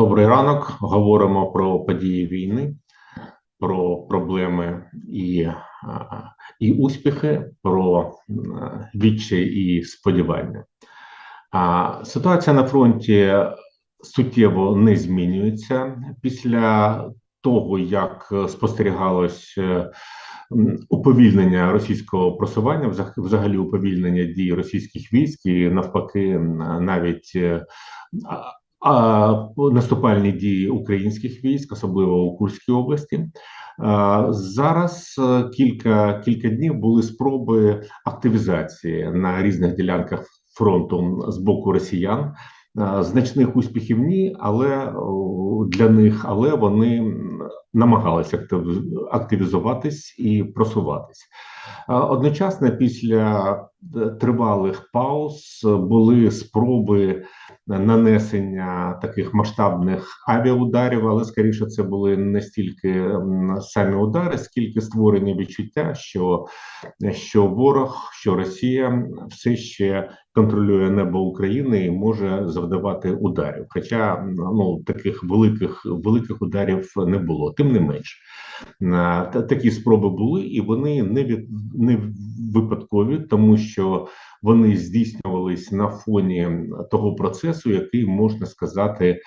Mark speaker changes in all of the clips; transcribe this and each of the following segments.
Speaker 1: Добрий ранок. Говоримо про події війни, про проблеми і, і успіхи, про е, і сподівання. Ситуація на фронті суттєво не змінюється після того, як спостерігалось е, уповільнення російського просування, взаг- взагалі уповільнення дій російських військ, і навпаки, навіть е, а, наступальні дії українських військ, особливо у Курській області. Зараз е, кілька кілька днів були спроби активізації на різних ділянках фронту з боку росіян. Значних успіхів ні, але для них, але вони намагалися актив- активізуватись і просуватись. Одночасно після е, тривалих пауз були спроби нанесення таких масштабних авіаударів, але скоріше це були не стільки самі удари, скільки створення відчуття, що, що ворог, що Росія все ще контролює небо України і може завдавати ударів. Хоча ну таких великих великих ударів не було. Тим не менш, та- такі спроби були, і вони не від не випадкові, тому що вони здійснювались на фоні того процесу, який можна сказати.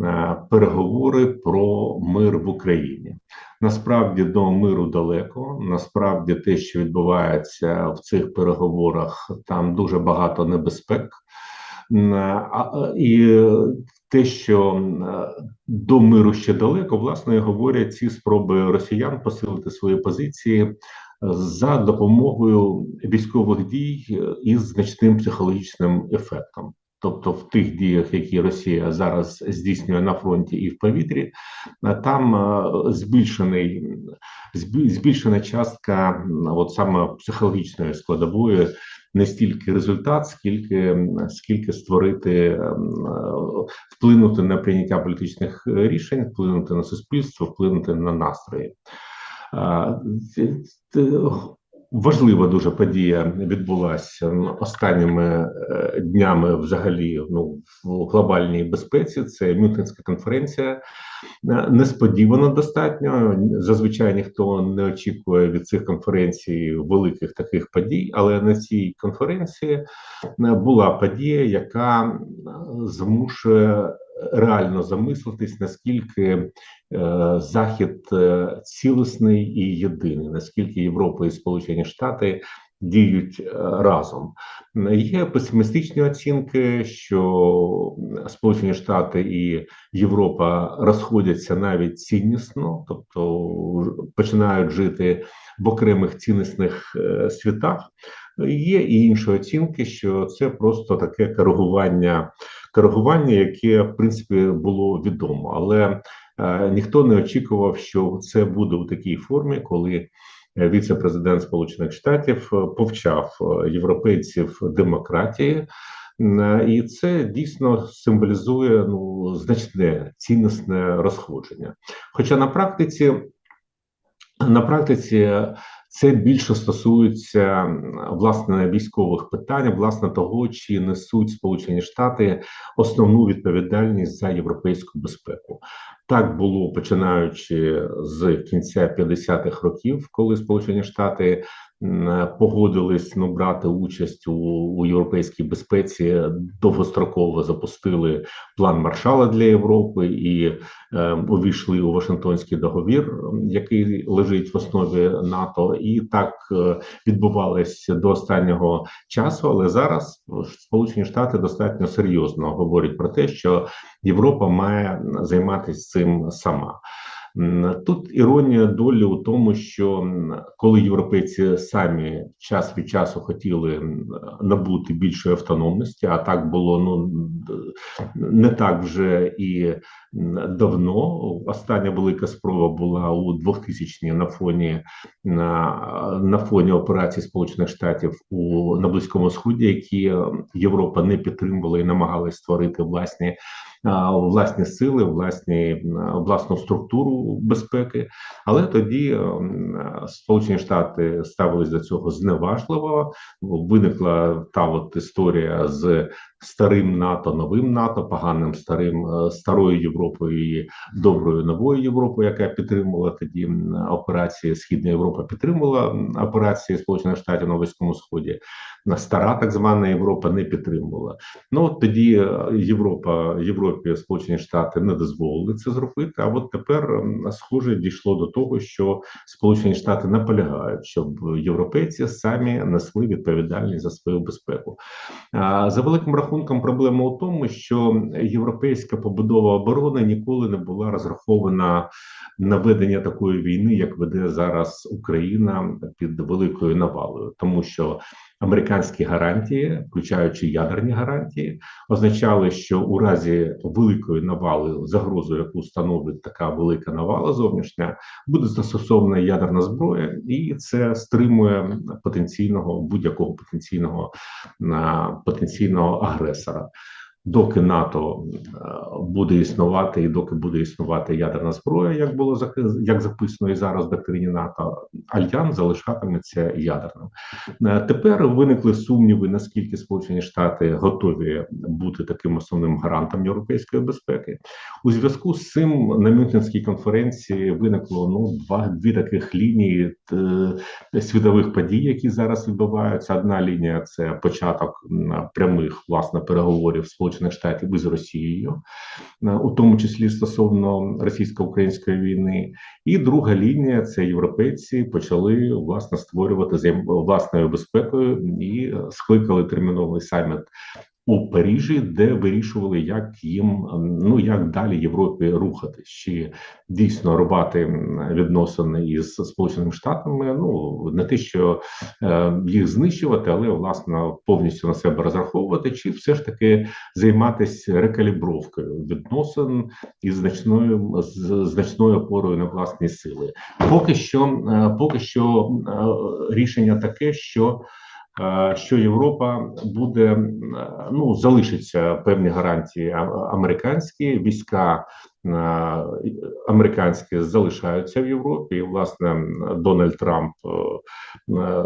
Speaker 1: Е, Переговори про мир в Україні насправді до миру далеко. Насправді, те, що відбувається в цих переговорах, там дуже багато небезпек. А- а- І те, що е, до миру ще далеко, власне говорять ці спроби росіян посилити свої позиції за допомогою військових дій е, із значним психологічним ефектом. Тобто в тих діях, які Росія зараз здійснює на фронті і в повітрі, е, там е, збільшений збі- збільшена частка от саме психологічної складової, не стільки результат, скільки скільки створити е, вплинути на прийняття політичних рішень, вплинути на суспільство, вплинути на настрої. Важлива дуже подія відбулася останніми е, днями взагалі ну, в глобальній безпеці. Це Мюнхенська конференція. Е, Несподівано достатньо. Зазвичай ніхто не очікує від цих конференцій великих таких подій, але на цій конференції е, була подія, яка змушує реально замислитись, наскільки е, Захід е, цілісний і єдиний, наскільки Європа і Сполучені Штати діють е, разом. Є песимістичні оцінки, що Сполучені Штати і Європа розходяться навіть ціннісно, тобто починають жити в окремих ціннісних світах. Є і інші оцінки, що це просто таке коригування, коригування, яке в принципі було відомо, але е, ніхто не очікував, що це буде у такій формі, коли е, віце-президент Сполучених Штатів е, повчав європейців демократії. І це дійсно символізує ну значне цінностне розходження. Хоча на практиці на практиці це більше стосується власне військових питань, власне того, чи несуть Сполучені Штати основну відповідальність за європейську безпеку. Так було починаючи з кінця 50-х років, коли Сполучені Штати погодились ну, брати участь у, у європейській безпеці, довгостроково запустили план Маршала для Європи і е, увійшли у Вашингтонський договір, який лежить в основі НАТО, і так е, відбувалося до останнього часу. Але зараз Сполучені Штати достатньо серйозно говорять про те, що Європа має займатися цим сама. Тут іронія долі у тому, що коли європейці самі час від часу хотіли набути більшої автономності, а так було ну не так вже і давно. Остання велика спроба була у 2000-ні на фоні на, на фоні операцій Сполучених Штатів у на Близькому Сході, які Європа не підтримувала і намагалась створити власні власні сили, власні власну структуру безпеки. Але тоді Сполучені Штати ставились до цього зневажливо. Виникла та от історія з старим НАТО, новим НАТО, поганим старим старою Європою і доброю новою Європою, яка підтримувала тоді операції Східна Європа, підтримувала операції Сполучених Штатів на Близькому Сході. Стара так звана Європа не підтримувала. Ну от тоді е, Європа Європі Сполучені Штати не дозволили це зробити. А от тепер схоже дійшло до того, що Сполучені Штати наполягають, щоб європейці самі несли відповідальність за свою безпеку. За великим рахунком, проблема у тому, що європейська побудова оборони ніколи не була розрахована на ведення такої війни, як веде зараз Україна під великою навалою, тому що Американські гарантії, включаючи ядерні гарантії, означали, що у разі великої навали загрозу, яку становить така велика навала зовнішня, буде застосована ядерна зброя, і це стримує потенційного будь-якого потенційного потенційного агресора доки НАТО е, буде існувати, і доки буде існувати ядерна зброя, як було як записано і зараз в доктрині НАТО, альянс залишатиметься ядерним. Е, тепер виникли сумніви, наскільки Сполучені Штати готові бути таким основним гарантом європейської безпеки. У зв'язку з цим на Мюнхенській конференції виникло ну два дві таких лінії е, світових подій, які зараз відбуваються. Одна лінія це початок прямих власне переговорів Сполучених Сполучених Штатів із Росією, е, у тому числі стосовно російсько-української війни, і друга лінія це європейці почали власне створювати власною безпекою і скликали терміновий саміт у Парижі, де вирішували, як їм ну як далі Європі рухати, чи дійсно рубати відносини із Сполученими Штатами. Ну не те, що е, їх знищувати, але власне повністю на себе розраховувати, чи все ж таки займатися рекалібровкою відносин із значною з значною опорою на власні сили. Поки що, е, поки що е, рішення таке, що що Європа буде е, ну залишиться певні гарантії американські війська е, американські залишаються в Європі. І, Власне, Дональд Трамп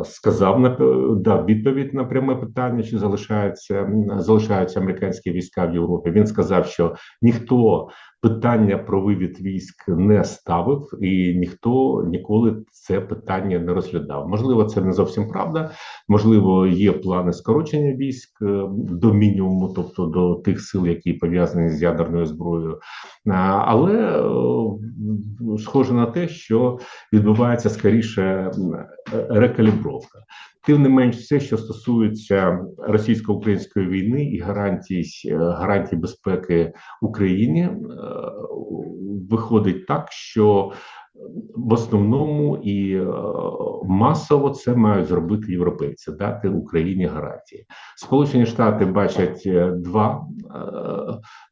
Speaker 1: сказав на дав відповідь на пряме питання: чи залишаються залишаються американські війська в Європі? Він сказав, що ніхто питання про вивід військ не ставив, і ніхто ніколи це питання не розглядав. Можливо, це не зовсім правда. Можливо, є плани скорочення військ е, до мінімуму, тобто до тих сил, які пов'язані з ядерною зброєю, але е, схоже на те, що відбувається скоріше рекалібровка. Тим не менш, все, що стосується російсько-української війни і гарантій е, гарантій безпеки Україні, е, виходить так, що в основному і е, масово це мають зробити європейці, дати Україні гарантії. Сполучені Штати бачать два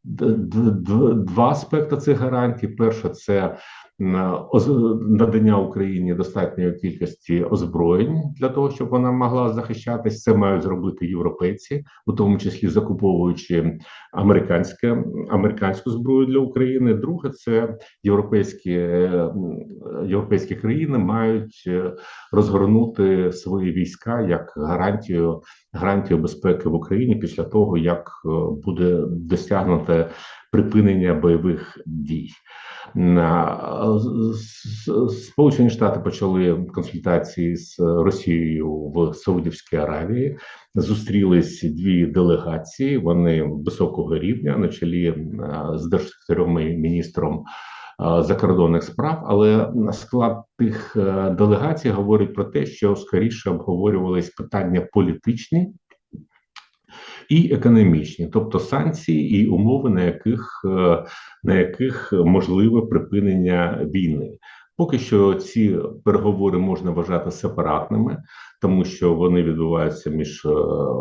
Speaker 1: два аспекти цих гарантій. Перше, це надання Україні достатньої кількості озброєнь для того, щоб вона могла захищатись. Це мають зробити європейці, у тому числі закуповуючи американське американську зброю для України. Друге, це європейські європейські країни мають е, розгорнути свої війська як гарантію гарантію безпеки в Україні після того, як е, буде досягнуте припинення бойових дій. Сполучені Штати почали консультації з Росією в Саудівській Аравії. Зустрілись дві делегації. Вони високого рівня на чолі з держсекретарем і міністром закордонних справ. Але склад тих е, делегацій говорить про те, що скоріше обговорювались питання політичні і економічні, тобто санкції і умови, на яких е, на яких можливе припинення війни. Поки що ці переговори можна вважати сепаратними, тому що вони відбуваються між е,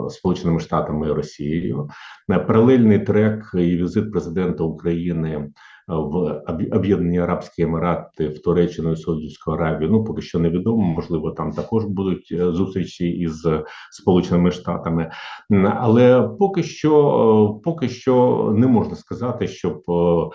Speaker 1: Сполученими Штатами і Росією. Паралельний трек і візит президента України в Об'є- Об'єднані Арабські Емірати, в Туреччину і Саудівську Аравію. Ну поки що невідомо. Можливо, там також будуть е, зустрічі із Сполученими Штатами. Але поки що, е, поки що не можна сказати, щоб е,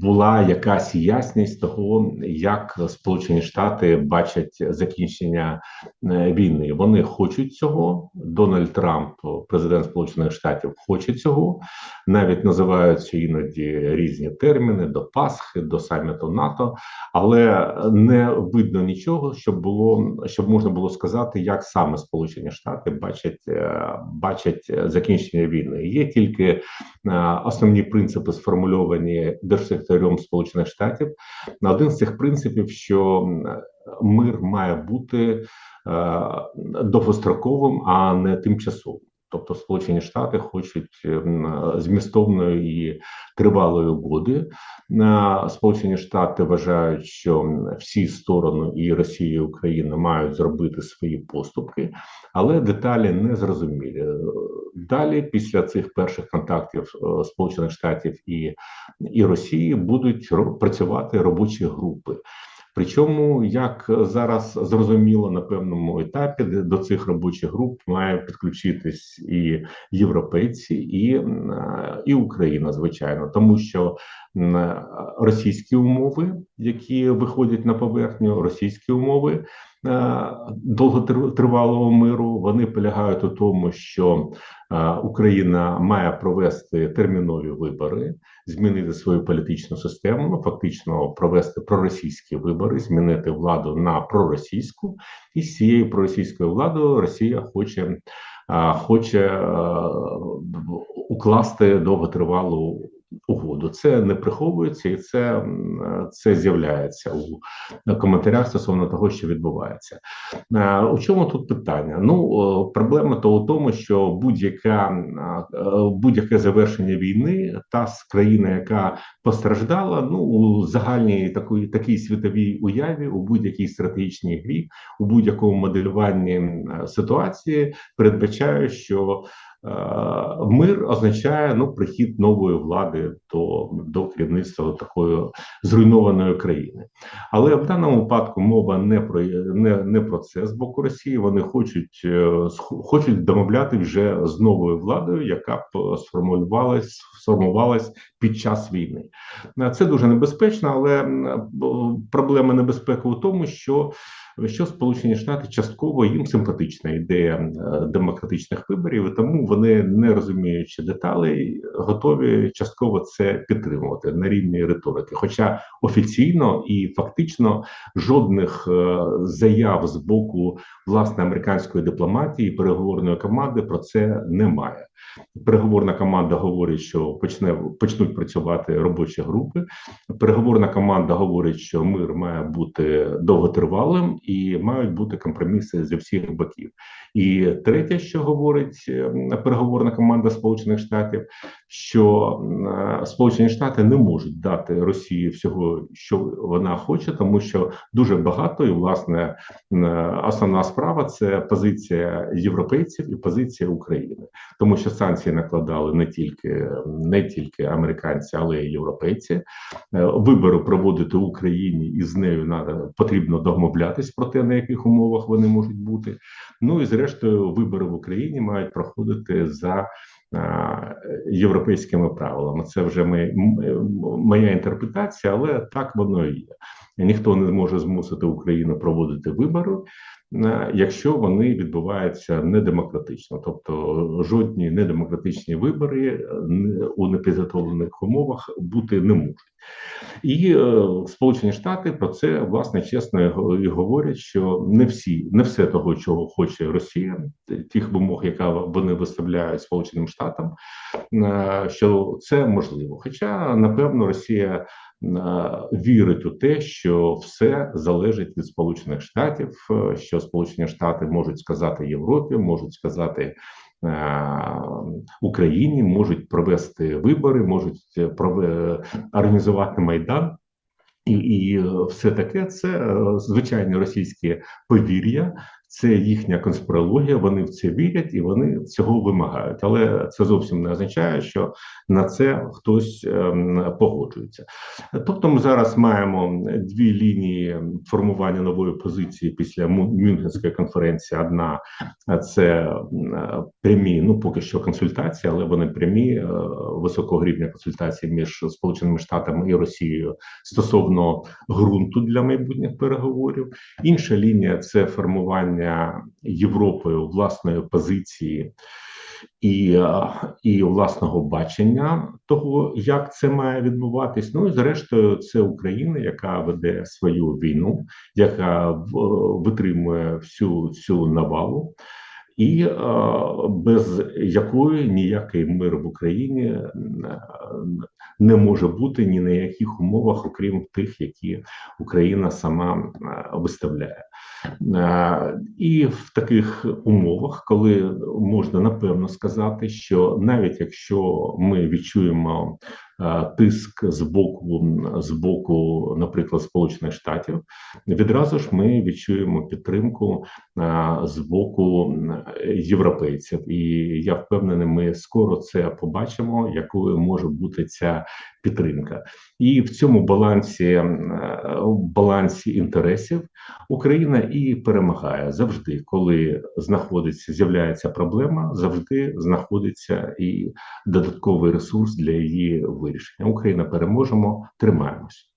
Speaker 1: була якась ясність того, як Сполучені Штати бачать закінчення е, війни. Вони хочуть цього. Дональд Трамп, президент Сполучених Штатів, хоче цього. Навіть називаються іноді різні терміни до Пасхи, до саміту НАТО, але не видно нічого, щоб було щоб можна було сказати, як саме Сполучені Штати бачать е, бачать закінчення війни. Є тільки е, основні принципи, сформульовані держсекретарем Сполучених Штатів. Один з цих принципів, що мир має бути е, довгостроковим, а не тимчасовим. Тобто Сполучені Штати хочуть змістовної і тривалої угоди. Е, Сполучені Штати вважають, що всі сторони і Росія, і Україна мають зробити свої поступки, але деталі не зрозумілі. Е, Далі, після цих перших контактів е, Сполучених Штатів і, і Росії, будуть працювати робочі групи. Причому, як зараз зрозуміло на певному етапі, до цих робочих груп має підключитись і європейці, і, і Україна, звичайно, тому що російські умови, які виходять на поверхню, російські умови довготривалого миру, вони полягають у тому, що е, Україна має провести термінові вибори, змінити свою політичну систему, фактично провести проросійські вибори, змінити владу на проросійську, і з цією проросійською владою Росія хоче, хоче е, укласти довготривалу угоду. Це не приховується, і це, це з'являється у коментарях стосовно того, що відбувається. Е, У чому тут питання? Ну проблема то у тому, що будь-яка е, будь-яке завершення війни, та з країни, яка постраждала, ну у загальній такої такій світовій уяві, у будь-якій стратегічній грі, у будь-якому моделюванні ситуації передбачає, що мир означає ну прихід нової влади до, до керівництва такої зруйнованої країни. Але в даному випадку мова не про не, не про це з боку Росії. Вони хочуть е, хочуть домовляти вже з новою владою, яка б сформулювалась сформувалась під час війни. Е, Це дуже небезпечно, але проблема небезпеки у тому, що що Сполучені Штати частково їм симпатична ідея е, демократичних виборів, тому вони, не розуміючи деталей, готові частково це підтримувати на рівні риторики. Хоча офіційно і фактично жодних е, заяв з боку власне американської дипломатії, переговорної команди про це немає. Переговорна команда говорить, що почне почнуть працювати робочі групи. Переговорна команда говорить, що мир має бути довготривалим і мають бути компроміси зі всіх боків. І третє, що говорить е, переговорна команда Сполучених Штатів, що е, Сполучені Штати не можуть дати Росії всього, що вона хоче, тому що дуже багато і власне е, основна справа це позиція європейців і позиція України, тому що санкції накладали не тільки не тільки американці, але й європейці. Е, Вибори проводити в Україні і з нею надо, потрібно домовлятись про те, на яких умовах вони можуть бути. Ну і зрештою, вибори в Україні мають проходити за е, європейськими правилами. Це вже ми, моя інтерпретація, але так воно і є. Ніхто не зможе змусити Україну проводити вибори, якщо вони відбуваються недемократично, тобто жодні недемократичні вибори е, у непідготовлених умовах бути не можуть. І е, Сполучені Штати про це власне чесно і го- говорять, що не всі, не все того, чого хоче Росія, тих вимог, яка вони виставляють Сполученим Штатам, е, що це можливо. Хоча напевно Росія е, вірить у те, що все залежить від Сполучених Штатів, е, що Сполучені Штати можуть сказати Європі, можуть сказати. е, Україні можуть провести вибори, можуть е, прове- організувати майдан, і, і е, все таке це е, звичайне російське повір'я Це їхня конспірологія. Вони в це вірять і вони цього вимагають. Але це зовсім не означає, що на це хтось ем, погоджується. Тобто, ми зараз маємо дві лінії формування нової позиції після Мюнхенської конференції. Одна це прямі, ну поки що консультації, але вони прямі е, високого рівня консультації між Сполученими Штатами і Росією стосовно ґрунту для майбутніх переговорів. Інша лінія це формування Європою власної позиції. І, е, і власного бачення того, як це має відбуватись. Ну і зрештою, це Україна, яка веде свою війну, яка в- витримує всю цю навалу, і е, без якої ніякий мир в Україні е, не може бути ні на яких умовах, окрім тих, які Україна сама е, виставляє. Е, І в таких умовах, коли можна напевно сказати, що навіть якщо ми відчуємо тиск з боку з боку, наприклад, Сполучених Штатів, відразу ж ми відчуємо підтримку е, з боку європейців, і я впевнений, ми скоро це побачимо, якою може бути ця підтримка, і в цьому балансі е, балансі інтересів Україна і перемагає. Завжди, коли знаходиться, з'являється проблема, завжди знаходиться і додатковий ресурс для її вирішення. Україна переможемо, тримаємось.